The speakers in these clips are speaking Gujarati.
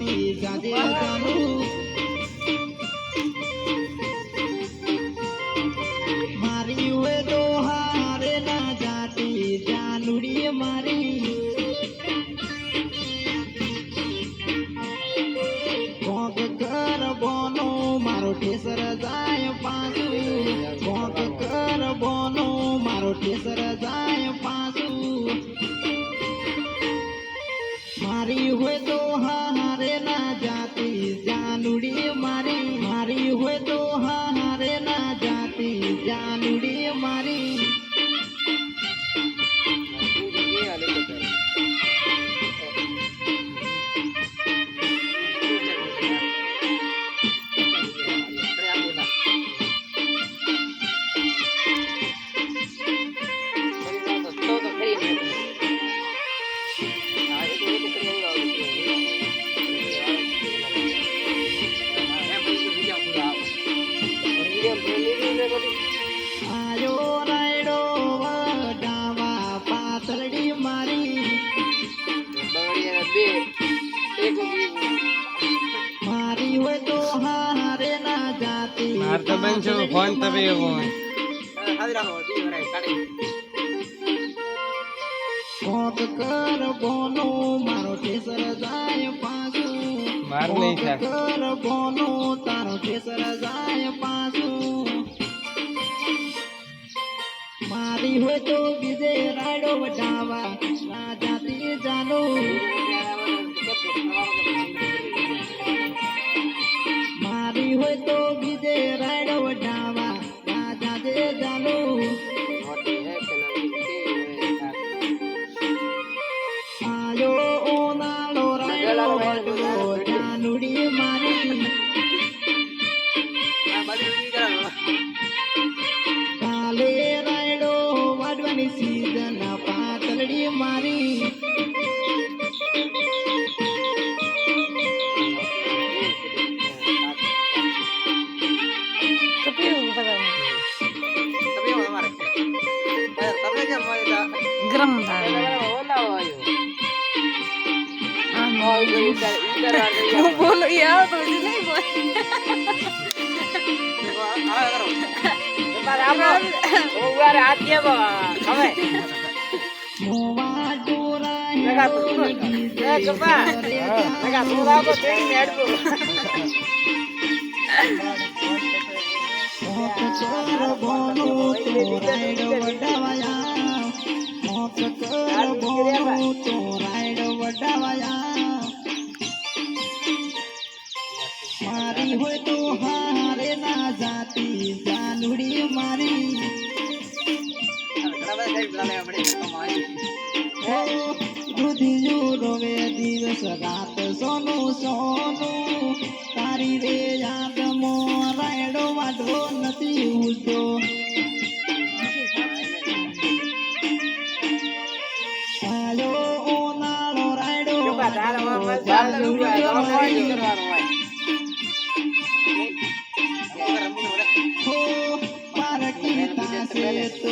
મતી જાજે જાનું મારી હોય તો હારે ના જાતી જાનુડી મારી કોક કર બોનો મારો ઠેસર જાય પાછું કોક કર બોનો મારો ઠેસર જાય મારી હોય તો હારે જાનુડી મારી હોય તો હારે ના જાતી માર તો બેન છો ફોન તપે એવો કોક કર બોનો મારો ઠેસર જાય પાછું. માર નહીં કોક કર બોનો તારો ઠેસર જાય પાછું. મારી હોય તો બીજે રાડો વટાવા ના જાતી જાનો મારી હોય તો બીજે રાડો વટાવા ના દે જાલો આયો ઉનાળો રાડો વટવો હું બોલું એ આવતું નહીં બોલ દૂધિયું રોવે દિવસ રાત સોનું સોનું. તારી રે યાદ મો રાયડો વાટવો નથી ઉડતો. ચાલો ઉનાળો રાયડો જાનુડીઓ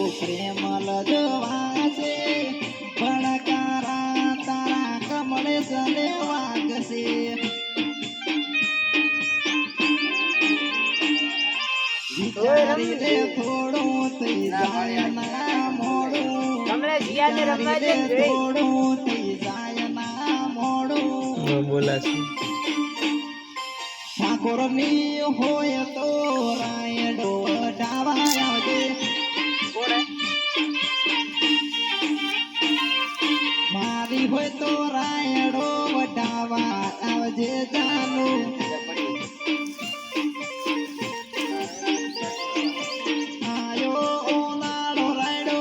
તો પ્રેમ લજવાશે ભણકારા તારા કમળે સને વાગશે. વિચારી રે થોડું થઈ જાય ના મોડું થોડું થઈ જાય ના મોડું બોલાશે ઠાકોરની હોય તો રાયડો ડાવા આવજે હોય તો રાયડો વટાવા આવજે જાનુ. આયો ઓલાડો રાયડો